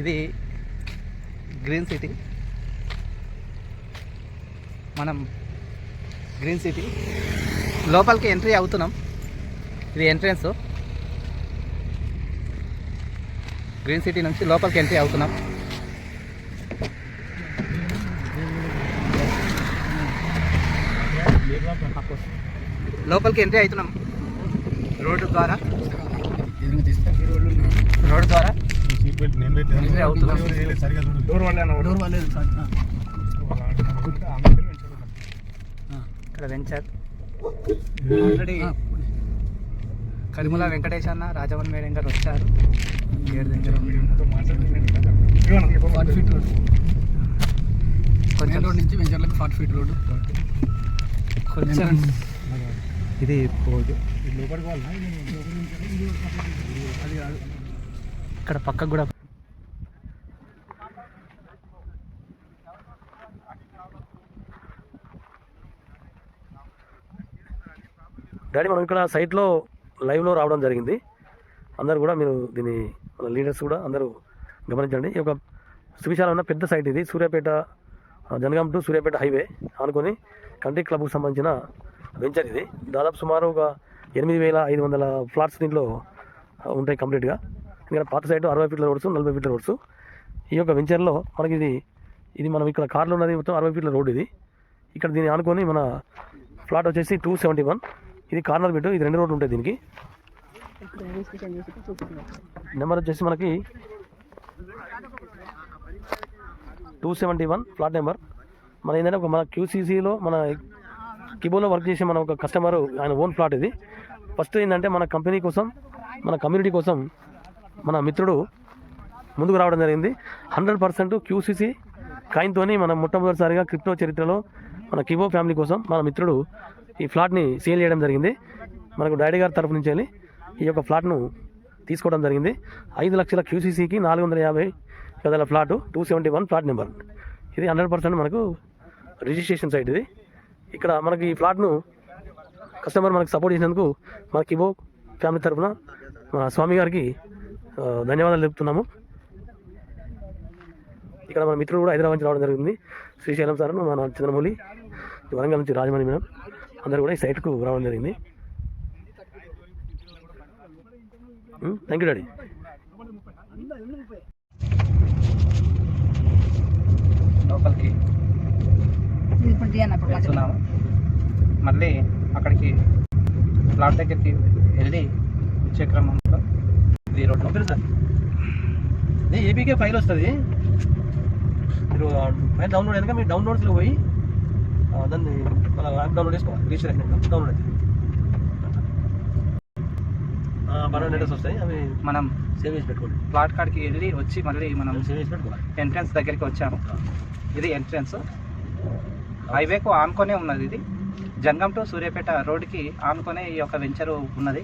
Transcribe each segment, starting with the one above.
ఇది green city. మనం green city. లోపలికి ఎంట్రీ అవుతున్నాం. ఇది ఎంట్రన్స్. గ్రీన్ సిటీ నుంచి లోపలికి ఎంట్రీ అవుతున్నాం. లోపలికి ఎంట్రీ అవుతున్నాం. రోడ్డు ద్వారా. రోడ్డు ద్వారా. ఇక్కడ వెంచర్ ఆల్రెడీ కరిముల వెంకటేష్ అన్న రాజవన్ మేడం గారు వచ్చారు ఫార్టీ ఫీట్ రోడ్ కొంచెం రోడ్ నుంచి వెంచర్లకు ఫార్టీ ఫీట్ రోడ్ కొంచెం ఇది పోదు ఇక్కడ పక్కకు కూడా డాడీ మనం ఇక్కడ సైట్లో లైవ్లో రావడం జరిగింది. అందరు కూడా మీరు దీని మన లీడర్స్ కూడా అందరూ గమనించండి. ఈ యొక్క సువిశాలమైన పెద్ద సైట్ ఇది సూర్యాపేట జనగాం టు సూర్యాపేట హైవే అనుకుని కంట్రీ క్లబ్కు సంబంధించిన వెంచర్ ఇది. దాదాపు సుమారు ఒక ఎనిమిది వేల ఐదు వందల ఫ్లాట్స్ దీంట్లో ఉంటాయి కంప్లీట్గా. ఇక్కడ పాత సైడ్ అరవై ఫీట్ల రోడ్స్ నలభై ఫీట్ల రోడ్స్. ఈ యొక్క వెంచర్లో మనకి ఇది ఇది మనం ఇక్కడ కార్లో ఉన్నది మొత్తం అరవై ఫీట్ల రోడ్ ఇది. ఇక్కడ దీన్ని ఆనుకొని మన ఫ్లాట్ వచ్చేసి టూ సెవెంటీ వన్. ఇది కార్నర్ బిట్ ఇది రెండు రోడ్లు ఉంటాయి దీనికి. నెంబర్ వచ్చేసి మనకి two seventy one flat number. మన ఏంటంటే ఒక మన క్యూసీసీలో మన కిబోలో వర్క్ చేసే మన ఒక కస్టమర్ ఆయన ఓన్ ఫ్లాట్ ఇది. ఫస్ట్ ఏంటంటే మన కంపెనీ కోసం మన కమ్యూనిటీ కోసం మన మిత్రుడు ముందుకు రావడం జరిగింది. హండ్రెడ్ పర్సెంట్ క్యూసీసీ కాయిన్తోని మనం మొట్టమొదటిసారిగా క్రిప్టో చరిత్రలో మన కిబో ఫ్యామిలీ కోసం మన మిత్రుడు ఈ ఫ్లాట్ని సేల్ చేయడం జరిగింది. మనకు డాడీ గారి తరఫు నుంచి వెళ్ళి ఈ యొక్క ఫ్లాట్ను తీసుకోవడం జరిగింది. ఐదు లక్షల క్యూసీసీకి నాలుగు వందల యాభై గదల flat two seventy one flat number. ఇది హండ్రెడ్ పర్సెంట్ మనకు రిజిస్ట్రేషన్ సైట్ ఇది. ఇక్కడ మనకి ఈ ఫ్లాట్ను కస్టమర్ మనకు సపోర్ట్ చేసినందుకు మన కిబో ఫ్యామిలీ తరఫున మా స్వామి గారికి ధన్యవాదాలు తెలుపుతున్నాము. ఇక్కడ మన మిత్రుడు కూడా హైదరాబాద్ నుంచి రావడం జరిగింది. శ్రీశైలం సార్ మన చంద్రమౌళి వరంగల్ నుంచి రాజమణి మేడం అందరూ కూడా ఈ సైట్కు రావడం జరిగింది. థ్యాంక్ యూ డాడీ లోపలికి. వెళ్తున్నాము. మళ్ళీ అక్కడికి ప్లాట్ దగ్గరికి వెళ్ళి వచ్చే క్రమంలో సార్. ఏపీకే ఫైల్ వస్తుంది. మీరు ఫైల్ డౌన్లోడ్ అయినాక మీరు డౌన్లోడ్స్లో పోయి దాన్ని మన యాప్ డౌన్లోడ్ చేసుకోవాలి. రిజిస్టర్ అయినాక డౌన్లోడ్ అయితే పన్నెండు లెటర్స్ వస్తాయి. అవి మనం సేవ్ చేసి పెట్టుకోండి. ప్లాట్ కాడికి వెళ్ళి వచ్చి మళ్ళీ మనం సేవ్ చేసి పెట్టుకోవాలి. ఎంట్రన్స్ దగ్గరికి వచ్చాము. ఇది ఎంట్రన్స్ హైవేకు ఆనుకొనే ఉన్నది ఇది. జంగం టు సూర్యాపేట రోడ్డుకి ఆనుకొనే ఈ యొక్క వెంచర్ ఉన్నది.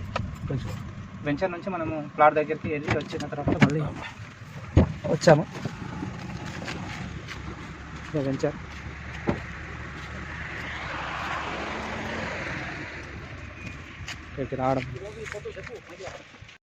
కొంచెం వెంచర్ నుంచి మనము ప్లాట్ దగ్గరికి వెళ్ళి వచ్చిన తర్వాత మళ్ళీ వచ్చాము. వెంచర్. ఇక్కడికి రావడం.